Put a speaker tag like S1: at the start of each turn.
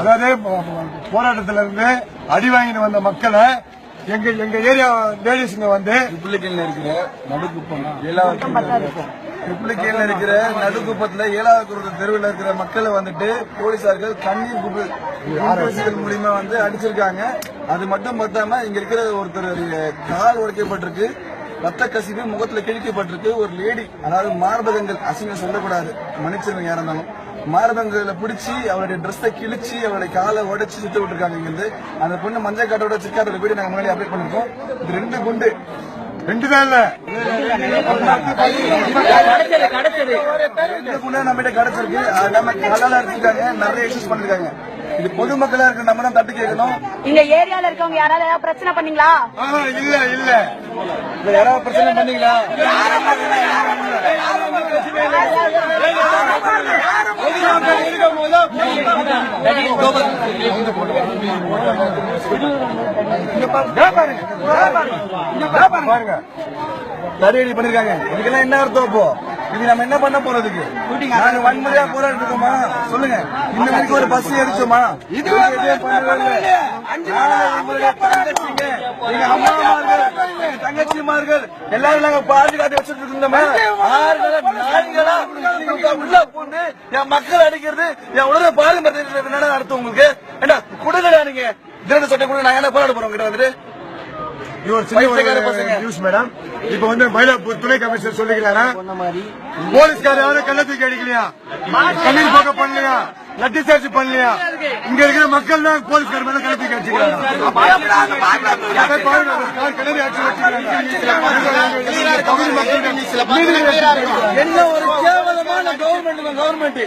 S1: அதாவது போராட்டத்துல இருந்து அடி வாங்கிட்டு வந்த மக்களை எங்க எங்க ஏரியா லேடிஸ்ங்க வந்து
S2: ரிப்ளிகேன்ல இருக்கிற நடுக்குப்பம் ஏழாவது ரிப்ளிகேன்ல இருக்கிற நடுக்குப்பத்துல ஏழாவது குருத்த தெருவில் இருக்கிற மக்களை வந்துட்டு போலீசார்கள் கண்ணீர் குப்பு குண்டுவீசுதல் மூலியமா வந்து அடிச்சிருக்காங்க. அது மட்டும் பத்தாம இங்க இருக்கிற ஒருத்தர் கால் உடைக்கப்பட்டிருக்கு. ரத்த கசிவு முகத்துல கிழிக்கப்பட்டிருக்கு. ஒரு லேடி அதாவது மார்பகங்கள் அசிங்கம் சொல்லக்கூடாது. மனுஷன் யாரா இருந்தாலும். மார்பகங்களை பிடிச்சி அவருடைய ட்ரெஸ்ஸை கிழிச்சு அவருடைய காலை உடைச்சு சுத்த விட்டுருக்காங்க இங்கிருந்து. அந்த பொண்ணு மஞ்சள் காட்டோட சிக்காட்டோட வீடு நாங்க முன்னாடி அப்டேட் பண்ணிருக்கோம். இது ரெண்டு குண்டு.
S1: ரெண்டு தான் இல்ல.
S3: கிடைச்சது கிடைச்சது
S2: ரெண்டு குண்டு நம்ம கிட்ட கிடைச்சிருக்கு. இல்லாம கலால எடுத்துருக்காங்க நிறைய இஷ்யூஸ் பண்ணிருக்காங்க. இது பொதுமக்களா இருக்க நம்ம தான் தட்டு கேட்கணும்.
S4: இந்த ஏரியால இருக்கவங்க யாராவது ஏதாவது பிரச்சனை பண்ணீங்களா?
S1: ஆஹா, இல்ல இல்ல.
S2: இல்ல யாராவது பிரச்சனை பண்ணீங்களா?
S1: பாருங்க
S2: பண்ணிருக்காங்க. இதுக்கெல்லாம் என்ன அர்த்தம் இப்போ? இது நம்ம என்ன பண்ண போறதுக்கு நாங்க வன்முறையா போராடிட்டு இருக்கோமா சொல்லுங்க. இந்த மாதிரி ஒரு பஸ் எரிச்சோமா இது தங்கச்சிமார்கள் எல்லாரும் நாங்க பாதுகாத்து வச்சுட்டு இருந்தோமா? உள்ள பூந்து என் மக்கள் அடிக்கிறது என் உலக பாரம்பரிய என்ன அர்த்தம் உங்களுக்கு? திருட சட்டை கூட நாங்க என்ன போராட போறோம் கிட்ட வந்துட்டு?
S1: சின்ன
S2: பசங்க.
S1: நியூஸ் மேடம் இப்ப வந்து மயிலாப்பூர் துணை கமிஷனர் சொல்லிக்கிறாரா? போலீஸ்கார யாரும் கள்ள தூக்கி அடிக்கலையா? கண்ணீர் போக்க பண்ணலையா? லட்டி சார்ஜ் பண்ணலையா? இங்க இருக்கிற மக்கள் தான் போலீஸ்கார மேல கள்ள தூக்கி அடிச்சுக்கிறாங்க.
S2: என்ன ஒரு கேவலமான கவர்மெண்ட் கவர்மெண்ட்